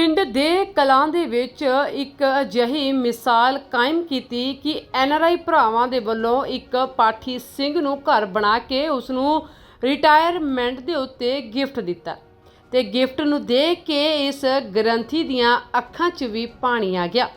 ਪਿੰਡ ਦੇ ਕਲਾਂ ਦੇ ਵਿੱਚ ਇੱਕ ਅਜਿਹੀ ਮਿਸਾਲ ਕਾਇਮ ਕੀਤੀ ਕਿ ਐਨਆਰਆਈ ਭਰਾਵਾਂ ਦੇ ਵੱਲੋਂ ਇੱਕ ਪਾਠੀ ਸਿੰਘ ਨੂੰ ਘਰ ਬਣਾ ਕੇ ਉਸ ਨੂੰ ਰਿਟਾਇਰਮੈਂਟ ਦੇ ਉੱਤੇ ਗਿਫਟ ਦਿੱਤਾ। ਤੇ ਗਿਫਟ ਨੂੰ ਦੇ ਕੇ ਇਸ ਗ੍ਰੰਥੀ ਦੀਆਂ ਅੱਖਾਂ 'ਚ ਵੀ ਪਾਣੀ ਆ ਗਿਆ।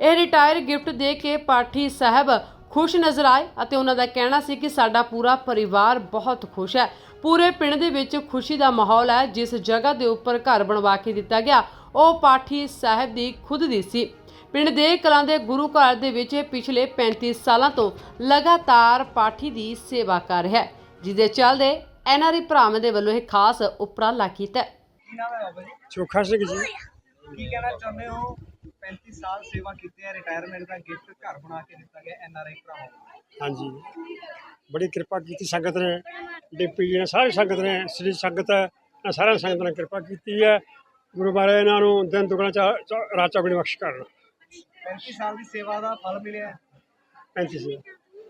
ਇਹ ਰਿਟਾਇਰ ਗਿਫਟ ਦੇ ਕੇ ਪਾਠੀ ਸਾਹਿਬ ਖੁਸ਼ ਨਜ਼ਰ ਆਏ ਅਤੇ ਉਹਨਾਂ ਦਾ ਕਹਿਣਾ ਸੀ ਕਿ ਸਾਡਾ ਪੂਰਾ ਪਰਿਵਾਰ ਬਹੁਤ ਖੁਸ਼ ਹੈ। ਪੂਰੇ ਪਿੰਡ ਦੇ ਵਿੱਚ ਖੁਸ਼ੀ ਦਾ ਮਾਹੌਲ ਹੈ, ਜਿਸ ਜਗ੍ਹਾ ਦੇ ਉੱਪਰ ਘਰ ਬਣਵਾ ਕੇ ਦਿੱਤਾ ਗਿਆ। ਉਹ ਪਾਠੀ ਸਾਹਿਬ ਦੀ ਖੁਦ ਦੀ ਸੀ। ਪਿੰਡ ਦੇ ਕਲਾਂ ਦੇ ਗੁਰੂ ਘਰ ਦੇ ਵਿੱਚ ਇਹ ਪਿਛਲੇ 35 ਸਾਲਾਂ ਤੋਂ ਲਗਾਤਾਰ ਪਾਠੀ ਦੀ ਸੇਵਾ ਕਰ ਰਿਹਾ ਹੈ ਜਿਹਦੇ ਚੱਲਦੇ ਐਨਆਰਈ ਭਰਾਵਾਂ ਦੇ ਵੱਲੋਂ ਇਹ ਖਾਸ ਉਪਰਾਲਾ ਕੀਤਾ ਹੈ। ਕੀ ਨਾਮ ਹੈ ਬਾਬਾ ਜੀ ਚੋਖਾ ਸਿੰਘ ਜੀ। ਕੀ ਕਹਿਣਾ ਚਾਹੁੰਦੇ ਹੋ? 35 ਸਾਲ ਸੇਵਾ ਕੀਤੀ ਹੈ ਰਿਟਾਇਰਮੈਂਟ ਦਾ ਗਿਫਟ ਘਰ ਬਣਾ ਕੇ ਦਿੱਤਾ ਗਿਆ ਐਨ ਆਰ ਆਈ ਭਰਾਵਾਂ ਨੂੰ ਹਾਂਜੀ। ਬੜੀ ਕਿਰਪਾ ਕੀਤੀ ਸੰਗਤ ਨੇ। ਡਿਪਟੀ ਜੀ ਨੇ ਸਾਰੀ ਸੰਗਤ ਨੇ ਸ੍ਰੀ ਸੰਗਤ ਨੇ ਸਾਰਿਆਂ ਸੰਗਤ ਨੇ ਕਿਰਪਾ ਕੀਤੀ ਹੈ। ਗੁਰੂ ਮਹਾਰਾਜ ਇਹਨਾਂ ਨੂੰ ਦਿਨ ਦੁਗਣਾ ਰਾਤ ਚੌਗਣੀ ਬਖਸ਼ ਕਰਨ। 35 ਸਾਲ ਦੀ ਸੇਵਾ ਦਾ ਫਲ ਮਿਲਿਆ। ਹੈ। 35 ਸੀ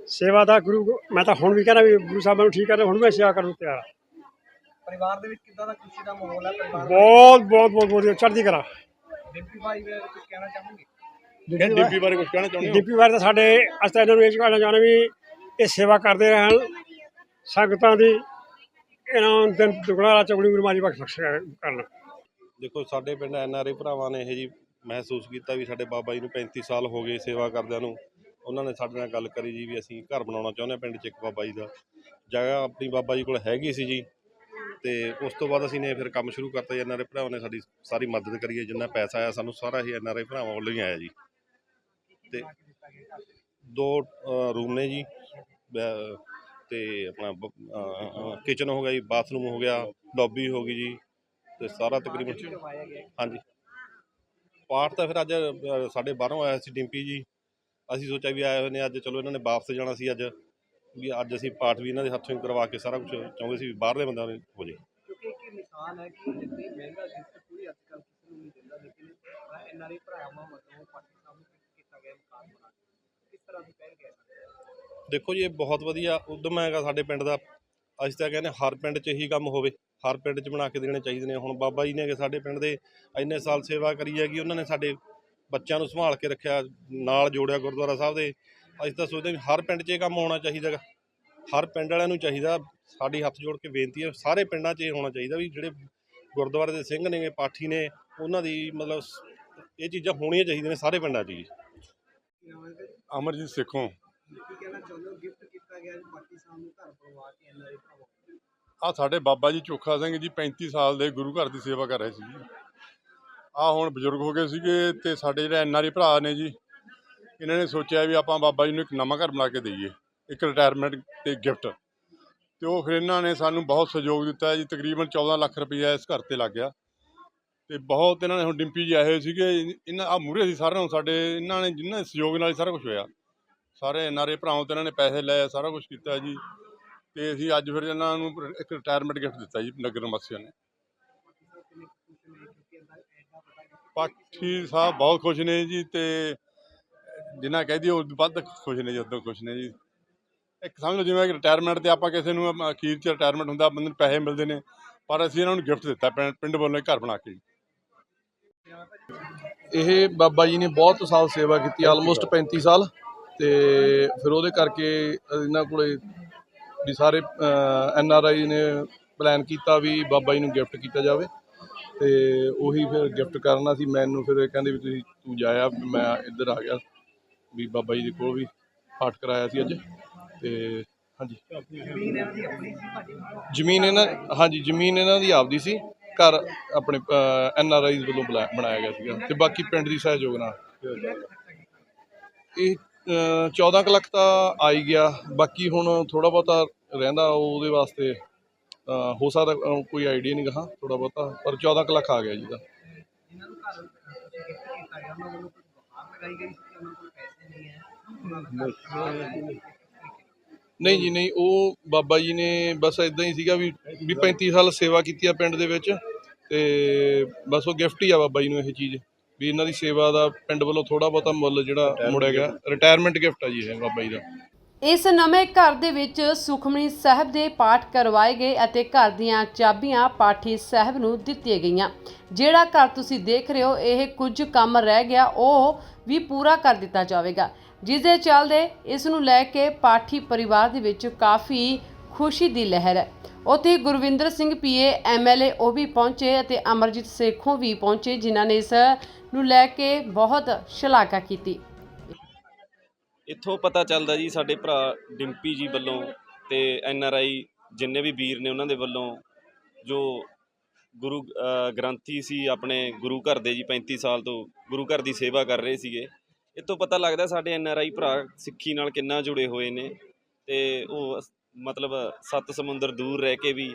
ਸੇਵਾ ਦਾ ਗੁਰੂ ਮੈਂ ਤਾਂ ਹੁਣ ਵੀ ਕਹਿੰਦਾ ਵੀ ਗੁਰੂ ਸਾਹਿਬਾਂ ਨੂੰ ਠੀਕ ਕਰਦੇ ਹੁਣ ਮੈਂ ਸੇਵਾ ਕਰਨ ਨੂੰ ਤਿਆਰ ਹਾਂ। ਪਰਿਵਾਰ ਦੇ ਵਿੱਚ ਕਿੱਦਾਂ ਦਾ ਖੁਸ਼ੀ ਦਾ ਮਾਹੌਲ ਹੈ? ਪਰਿਵਾਰ ਬਹੁਤ ਬਹੁਤ ਬਹੁਤ ਵਧੀਆ। ਚੜ੍ਹਦੀ ਕਰਾ ਡਿੰਪੀ ਭਾਈ ਬਾਰੇ ਕੁਝ ਕਹਿਣਾ ਚਾਹੋਗੇ? ਡਿਪਟੀ ਬਾਰੇ ਕੁਝ ਕਹਿਣਾ ਚਾਹੁੰਦੇ ਡਿਪਟੀ ਬਾਰੇ ਤਾਂ ਸਾਡੇ ਅਸੀਂ ਤਾਂ ਇਹਨਾਂ ਨੂੰ ਇਹ ਕਹਿਣਾ ਚਾਹੁੰਦੇ ਵੀ ਇਹ ਸੇਵਾ ਕਰਦੇ ਰਹਿਣ। ਸੰਗਤਾਂ ਦੀ ਇਹਨਾਂ ਨੂੰ ਦਿਨ ਦੁਗਣਾ ਰਾਤ ਚੌਗਣੀ ਗੁਰੂ ਮਹਾਰਾਜ ਬਖਸ਼ ਕਰਨ। ਦੇਖੋ, ਸਾਡੇ ਪਿੰਡ ਐਨਆਰਏ ਭਰਾਵਾਂ ਨੇ ਇਹ ਜੀ ਮਹਿਸੂਸ ਕੀਤਾ ਵੀ ਸਾਡੇ ਬਾਬਾ ਜੀ ਨੂੰ 35 ਸਾਲ ਹੋ ਗਏ ਸੇਵਾ ਕਰਦਿਆਂ ਨੂੰ। ਉਹਨਾਂ ਨੇ ਸਾਡੇ ਨਾਲ ਗੱਲ ਕਰੀ ਜੀ ਵੀ ਅਸੀਂ ਘਰ ਬਣਾਉਣਾ ਚਾਹੁੰਦੇ ਹਾਂ ਪਿੰਡ 'ਚ ਇੱਕ ਬਾਬਾ ਜੀ ਦਾ। ਜਗ੍ਹਾ ਆਪਣੀ ਬਾਬਾ ਜੀ ਕੋਲ ਹੈਗੀ ਸੀ ਜੀ ਤੇ ਉਸ ਤੋਂ ਬਾਅਦ ਅਸੀਂ ਨੇ ਫਿਰ ਕੰਮ ਸ਼ੁਰੂ ਕਰਤਾ ਜੀ ਐਨਆਰਏ ਭਰਾਵਾਂ ਨੇ ਸਾਡੀ ਸਾਰੀ ਮਦਦ ਕਰੀ ਹੈ, ਜਿੰਨਾ ਪੈਸਾ ਆਇਆ ਸਾਨੂੰ ਸਾਰਾ ਹੀ ਐਨਆਰਏ ਭਰਾਵਾਂ ਵੱਲੋਂ ਹੀ ਆਇਆ ਜੀ। ਤੇ ਦੋ ਰੂਮ ਨੇ ਜੀ, ਬ- ਤੇ ਆਪਣਾ ਕਿਚਨ ਹੋ ਗਿਆ ਜੀ ਬਾਥਰੂਮ ਹੋ ਗਿਆ ਲੌਬੀ ਹੋ ਗਈ ਜੀ। ਤੇ ਸਾਰਾ ਤਕਰੀਬਨ। ਹਾਂਜੀ। ਪਾਠ ਤਾਂ ਫਿਰ ਅੱਜ ਅ, ਸਾਡੇ ਬਾਹਰੋਂ ਆਇਆ ਸੀ ਡਿੰਪੀ ਜੀ। ਅਸੀਂ ਸੋਚਿਆ ਵੀ ਆਏ ਹੋਏ ਨੇ ਅੱਜ ਚਲੋ ਇਹਨਾਂ ਨੇ ਵਾਪਸ ਜਾਣਾ ਸੀ ਅੱਜ। ਵੀ ਅੱਜ ਅਸੀਂ ਪਾਠ ਵੀ ਇਹਨਾਂ ਦੇ ਹੱਥੋਂ ਹੀ ਕਰਵਾ ਕੇ ਸਾਰਾ ਕੁਝ ਚਾਹੁੰਦੇ ਸੀ ਵੀ ਬਾਹਰਲੇ ਬੰਦਿਆਂ ਨੂੰ ਹੋ ਜੇ। ਕਿਉਂਕਿ ਇੱਕ ਇਹ ਮਿਸਾਲ ਹੈ ਕਿ ਜਿੰਨੀ ਮਹਿੰਗਾ ਗਿਫਟ ਕੋਈ ਅੱਜ ਕੱਲ੍ਹ ਕਿਸੇ ਨੂੰ ਨਹੀਂ ਦਿੰਦਾ ਲੇਕਿਨ ਐਨ ਆਰ ਆਈ ਭਰਾਵਾਂ ਵੱਲੋਂ ਪਾਕਿਸਤਾਨ ਨੂੰ gift ਕੀਤਾ ਗਿਆ ਮਕਾਨ ਬਣਾ ਕੇ। ਕਿਸ ਤਰ੍ਹਾਂ ਦੀ ਪਹਿਲ ਕਹਿ ਸਕਦੇ ਹਾਂ? ਦੇਖੋ ਜੀ ਇਹ ਬਹੁਤ ਵਧੀਆ ਉਦਮ ਹੈਗਾ ਸਾਡੇ ਪਿੰਡ ਦਾ। ਅਸੀਂ ਤਾਂ ਕਹਿੰਦੇ ਹਰ ਪਿੰਡ 'ਚ ਇਹੀ ਕੰਮ ਹੋਵੇ ਹਰ ਪਿੰਡ 'ਚ ਬਣਾ ਕੇ ਦੇਣੇ ਚਾਹੀਦੇ ਨੇ। ਹੁਣ ਬਾਬਾ ਜੀ ਨੇ ਕਿ ਸਾਡੇ ਪਿੰਡ ਦੇ ਇੰਨੇ ਸਾਲ ਸੇਵਾ ਕਰੀ ਹੈਗੀ ਉਹਨਾਂ ਨੇ ਸਾਡੇ ਬੱਚਿਆਂ ਨੂੰ ਸੰਭਾਲ ਕੇ ਰੱਖਿਆ ਨਾਲ ਜੋੜਿਆ ਗੁਰਦੁਆਰਾ ਸਾਹਿਬ ਦੇ। ਅਸੀਂ ਤਾਂ ਸੋਚਦੇ ਹਾਂ ਵੀ ਹਰ ਪਿੰਡ 'ਚ ਇਹ ਕੰਮ ਹੋਣਾ ਚਾਹੀਦਾ ਹਰ ਪਿੰਡ ਵਾਲਿਆਂ ਨੂੰ ਚਾਹੀਦਾ ਸਾਡੀ ਹੱਥ ਜੋੜ ਕੇ ਬੇਨਤੀ ਹੈ ਸਾਰੇ ਪਿੰਡਾਂ 'ਚ ਇਹ ਹੋਣਾ ਚਾਹੀਦਾ ਵੀ ਜਿਹੜੇ ਗੁਰਦੁਆਰੇ ਦੇ ਸਿੰਘ ਨੇਗੇ ਪਾਠੀ ਨੇ ਉਹਨਾਂ ਦੀ ਮਤਲਬ ਇਹ ਚੀਜ਼ਾਂ ਹੋਣੀਆਂ ਚਾਹੀਦੀਆਂ ਨੇ ਸਾਰੇ ਪਿੰਡਾਂ 'ਚ ਜੀ। ਕੀ ਨਾਮ ਹੈ ਜੀ? ਅਮਰਜੀਤ ਸਿੱਖੋਂ ਕੀ ਗਿਆ ਹੈ ਪਾਕਿਸਤਾਨ ਨੂੰ ਘਰ ਬਣਵਾ ਕੇ ਐਨ ਆਰ ਆ ਸਾਡੇ ਬਾਬਾ ਜੀ ਚੋਖਾ ਸਿੰਘ ਜੀ 35 ਸਾਲ ਦੇ ਗੁਰੂ ਘਰ ਦੀ ਸੇਵਾ ਕਰ ਰਹੇ ਸੀ ਜੀ। ਆ ਹੁਣ ਬਜ਼ੁਰਗ ਹੋ ਗਏ ਸੀਗੇ ਤੇ ਸਾਡੇ ਜਿਹੜੇ ਐਨਆਰਈ ਭਰਾ ਨੇ ਜੀ, ਇਹਨਾਂ ਨੇ ਸੋਚਿਆ ਵੀ ਆਪਾਂ ਬਾਬਾ ਜੀ ਨੂੰ ਇੱਕ ਨਵਾਂ ਘਰ ਬਣਾ ਕੇ ਦਈਏ, ਇੱਕ ਰਿਟਾਇਰਮੈਂਟ ਤੇ ਗਿਫਟ ਤੇ ਉਹ ਫਿਰ ਇਹਨਾਂ ਨੇ ਸਾਨੂੰ ਬਹੁਤ ਸਹਿਯੋਗ ਦਿੱਤਾ ਜੀ, ਤਕਰੀਬਨ 14 ਲੱਖ ਰੁਪਈਆ ਇਸ ਘਰ ਤੇ ਲੱਗ ਗਿਆ। ਤੇ ਬਹੁਤ ਇਹਨਾਂ ਨੇ ਹੁਣ ਡਿੰਪੀ ਜੀ ਆਏ ਹੋਏ ਸੀਗੇ ਇਹਨਾਂ ਆ ਮੂਰੇ ਸੀ ਸਾਰਿਆਂ ਨੂੰ ਸਾਡੇ, ਇਹਨਾਂ ਨੇ ਜਿਨ੍ਹਾਂ ਸਹਿਯੋਗ ਨਾਲ ਹੀ ਸਾਰਾ ਕੁਝ ਹੋਇਆ। ਸਾਰੇ ਐਨਆਰਏ ਭਰਾਵਾਂ ਤੋਂ ਇਹਨਾਂ ਨੇ ਪੈਸੇ ਲਏ, ਸਾਰਾ ਕੁਝ ਕੀਤਾ ਜੀ। ਤੇ ਅਸੀਂ ਅੱਜ ਫਿਰ ਇਹਨਾਂ ਨੂੰ ਇੱਕ ਰਿਟਾਇਰਮੈਂਟ ਗਿਫਟ ਦਿੱਤਾ ਜੀ, ਨਗਰ ਨਿਵਾਸੀਆਂ ਨੇ। ਪਾਠੀ ਸਾਹਿਬ ਬਹੁਤ ਖੁਸ਼ ਨੇ ਜੀ ਤੇ ਜਿੰਨਾ ਕਹਿ ਦਈਏ ਵੱਧ ਖੁਸ਼ ਨੇ ਜੀ, ਉਦੋਂ ਖੁਸ਼ ਨੇ ਜੀ। ਇੱਕ ਸਮਝ ਲਓ ਜਿਵੇਂ ਕਿ ਰਿਟਾਇਰਮੈਂਟ ਤੇ ਆਪਾਂ ਕਿਸੇ ਨੂੰ ਅਖੀਰ 'ਚ ਰਿਟਾਇਰਮੈਂਟ ਹੁੰਦਾ, ਬੰਦੇ ਨੂੰ ਪੈਸੇ ਮਿਲਦੇ ਨੇ, ਪਰ ਅਸੀਂ ਇਹਨਾਂ ਨੂੰ ਗਿਫਟ ਦਿੱਤਾ, ਪਿੰਡ ਵੱਲੋਂ ਘਰ ਬਣਾ ਕੇ। ਇਹ ਬਾਬਾ ਜੀ ਨੇ ਬਹੁਤ ਸਾਲ ਸੇਵਾ ਕੀਤੀ ਆਲਮੋਸਟ 35 ਸਾਲ। ਤੇ ਫਿਰ ਉਹਦੇ ਕਰਕੇ ਇਹਨਾਂ ਕੋਲੇ ਵੀ ਸਾਰੇ ਐਨ ਆਰ ਆਈ ਨੇ ਪਲਾਨ ਕੀਤਾ ਵੀ ਬਾਬਾ ਜੀ ਨੂੰ ਗਿਫਟ ਕੀਤਾ ਜਾਵੇ ਤੇ ਉਹੀ ਫਿਰ ਗਿਫਟ ਕਰਨਾ ਸੀ। ਮੈਨੂੰ ਫਿਰ ਕਹਿੰਦੇ ਵੀ ਤੁਸੀਂ, ਤੂੰ ਜਾਇਆ, ਮੈਂ ਇੱਧਰ ਆ ਗਿਆ ਵੀ ਬਾਬਾ ਜੀ ਦੇ ਕੋਲ ਵੀ ਪਾਠ ਕਰਾਇਆ ਸੀ ਅੱਜ ਤੇ ਹਾਂਜੀ। ਜ਼ਮੀਨ ਇਹਨਾਂ, ਹਾਂਜੀ, ਜ਼ਮੀਨ ਇਹਨਾਂ ਦੀ ਆਪਦੀ ਸੀ। ਘਰ ਆਪਣੇ ਐਨ ਆਰ ਆਈਜ਼ ਵੱਲੋਂ ਬੁਲਾਇਆ- ਬਣਾਇਆ ਗਿਆ ਸੀਗਾ ਤੇ ਬਾਕੀ ਪਿੰਡ ਦੀ ਸਹਿਯੋਗ ਨਾਲ। ਇਹ 14 ਕੁ ਲੱਖ ਤਾਂ ਆਈ ਗਿਆ। ਬਾਕੀ ਹੁਣ ਥੋੜਾ ਬਹੁਤਾ ਰਹਿੰਦਾ ਉਹਦੇ ਵਾਸਤੇ ਹੋ ਸਕਦਾ ਕੋਈ ਆਈਡੀਆ ਨਹੀਂ ਗਾ ਥੋੜਾ ਬਹੁਤਾ ਪਰ 14 ਕੁ ਲੱਖ ਆ ਗਿਆ ਜੀ ਦਾ। ਨਹੀਂ। ਜੀ ਨਹੀਂ ਉਹ ਬਾਬਾ ਜੀ ਨੇ ਬਸ ਇਦਾਂ ਹੀ ਸੀਗਾ ਵੀ ਵੀ 35 ਸਾਲ ਸੇਵਾ ਕੀਤੀ ਆ ਪਿੰਡ ਦੇ ਵਿੱਚ ਤੇ ਬਸ ਉਹ ਗਿਫਟ ਹੀ ਆ ਬਾਬਾ ਜੀ ਨੂੰ ਇਹ ਚੀਜ਼। ਵੀ ਇਹਨਾਂ ਦੀ ਸੇਵਾ ਦਾ ਪਿੰਡ ਵੱਲੋਂ ਥੋੜਾ ਬਹੁਤਾ ਮੁੱਲ ਜਿਹੜਾ ਮੁੜਿਆ ਗਿਆ। ਰਿਟਾਇਰਮੈਂਟ ਗਿਫਟ ਆ ਜੀ ਇਹ ਬਾਬਾ ਜੀ ਦਾ। ਇਸ ਨਵੇਂ ਘਰ ਦੇ ਵਿੱਚ ਸੁਖਮਨੀ ਸਾਹਿਬ ਦੇ ਪਾਠ ਕਰਵਾਏ ਗਏ ਅਤੇ ਘਰ ਦੀਆਂ ਚਾਬੀਆਂ ਪਾਠੀ ਸਾਹਿਬ ਨੂੰ ਦਿੱਤੀਆਂ ਗਈਆਂ। ਜਿਹੜਾ ਘਰ ਤੁਸੀਂ ਦੇਖ ਰਹੇ ਹੋ, ਇਹ ਕੁਝ ਕੰਮ ਰਹਿ ਗਿਆ, ਉਹ ਵੀ ਪੂਰਾ ਕਰ ਦਿੱਤਾ ਜਾਵੇਗਾ। ਜਿਸ ਦੇ ਚੱਲਦੇ ਇਸ ਨੂੰ ਲੈ ਕੇ ਪਾਠੀ ਪਰਿਵਾਰ ਦੇ ਵਿੱਚ ਕਾਫੀ ਖੁਸ਼ੀ ਦੀ ਲਹਿਰ ਹੈ। ਉੱਥੇ ਗੁਰਵਿੰਦਰ ਸਿੰਘ ਪੀਏ ਐਮਐਲਏ ਉਹ ਵੀ ਪਹੁੰਚੇ ਅਤੇ ਅਮਰਜੀਤ ਸੇਖੋਂ ਵੀ ਪਹੁੰਚੇ, ਜਿਨ੍ਹਾਂ ਨੇ ਇਸ ਨੂੰ ਲੈ ਕੇ ਬਹੁਤ ਸ਼ਲਾਘਾ ਕੀਤੀ। ਇੱਥੋਂ ਪਤਾ ਚੱਲਦਾ ਜੀ, ਸਾਡੇ ਭਰਾ ਡਿੰਪੀ ਜੀ ਵੱਲੋਂ ਤੇ ਐਨ ਆਰ ਆਈ ਜਿੰਨੇ ਵੀ ਵੀਰ ਨੇ ਉਹਨਾਂ ਦੇ ਵੱਲੋਂ, ਜੋ ਗੁਰੂ ਗ੍ਰੰਥੀ ਸੀ ਆਪਣੇ ਗੁਰੂ ਘਰ ਦੇ ਜੀ 35 ਸਾਲ ਤੋਂ ਗੁਰੂ ਘਰ ਦੀ ਸੇਵਾ ਕਰ ਰਹੇ ਸੀਗੇ। ਇੱਥੋਂ ਪਤਾ ਲੱਗਦਾ ਸਾਡੇ ਐਨ ਆਰ ਆਈ ਭਰਾ ਸਿੱਖੀ ਨਾਲ ਕਿੰਨਾ ਜੁੜੇ ਹੋਏ ਨੇ ਤੇ ਉਹ ਮਤਲਬ ਸੱਤ ਸਮੁੰਦਰ ਦੂਰ ਰਹਿ ਕੇ ਵੀ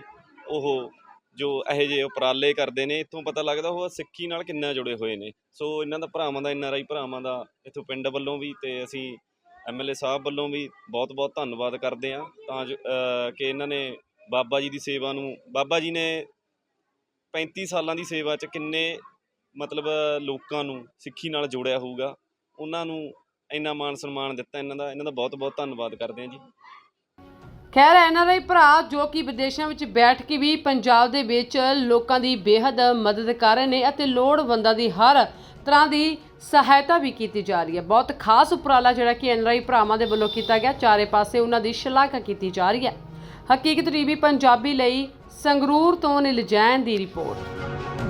ਉਹ ਜੋ ਇਹੋ ਜਿਹੇ ਉਪਰਾਲੇ ਕਰਦੇ ਨੇ, ਇੱਥੋਂ ਪਤਾ ਲੱਗਦਾ ਉਹ ਸਿੱਖੀ ਨਾਲ ਕਿੰਨਾ ਜੁੜੇ ਹੋਏ ਨੇ। ਸੋ ਇਹਨਾਂ ਦਾ ਭਰਾਵਾਂ ਦਾ ਐਨ ਆਰ ਆਈ ਭਰਾਵਾਂ ਦਾ ਇੱਥੋਂ ਪਿੰਡ ਵੱਲੋਂ ਵੀ ਤੇ ਅਸੀਂ ਐਮਐਲਏ ਸਾਹਿਬ ਵੱਲੋਂ ਵੀ ਬਹੁਤ-ਬਹੁਤ ਧੰਨਵਾਦ ਕਰਦੇ ਹਾਂ। ਤਾਂ ਜੋ ਕਿ ਇਹਨਾਂ ਨੇ ਬਾਬਾ ਜੀ ਦੀ ਸੇਵਾ ਨੂੰ, ਬਾਬਾ ਜੀ ਨੇ 35 ਸਾਲਾਂ ਦੀ ਸੇਵਾ 'ਚ ਕਿੰਨੇ ਮਤਲਬ ਲੋਕਾਂ ਨੂੰ ਸਿੱਖੀ ਨਾਲ ਜੋੜਿਆ ਹੋਊਗਾ, ਉਹਨਾਂ ਨੂੰ ਇੰਨਾ ਮਾਣ ਸਨਮਾਨ ਦਿੱਤਾ ਇਹਨਾਂ ਦਾ। ਇਹਨਾਂ ਦਾ ਬਹੁਤ-ਬਹੁਤ ਧੰਨਵਾਦ ਕਰਦੇ ਹਾਂ ਜੀ। ਖੈਰ ਐਨਆਰਆਈ ਭਰਾ ਜੋ ਕਿ ਵਿਦੇਸ਼ਾਂ ਵਿੱਚ ਬੈਠ ਕੇ ਵੀ ਪੰਜਾਬ ਦੇ ਵਿੱਚ ਲੋਕਾਂ ਦੀ ਬੇਹੱਦ ਮਦਦ ਕਰ ਰਹੇ ਨੇ ਅਤੇ ਲੋੜਵੰਦਾਂ ਦੀ ਹਰ ਤਰ੍ਹਾਂ ਦੀ ਸਹਾਇਤਾ ਵੀ ਕੀਤੀ ਜਾ ਰਹੀ ਹੈ। ਬਹੁਤ ਖਾਸ ਉਪਰਾਲਾ ਜਿਹੜਾ ਕਿ ਐਨਆਰਆਈ ਭਰਾਵਾਂ ਦੇ ਵੱਲੋਂ ਕੀਤਾ ਗਿਆ। ਚਾਰੇ ਪਾਸੇ ਉਹਨਾਂ ਦੀ ਸ਼ਲਾਘਾ ਕੀਤੀ ਜਾ ਰਹੀ ਹੈ। ਹਕੀਕਤ ਟੀਵੀ ਪੰਜਾਬੀ ਲਈ ਸੰਗਰੂਰ ਤੋਂ ਨਿਲਜੈਨ ਦੀ ਰਿਪੋਰਟ।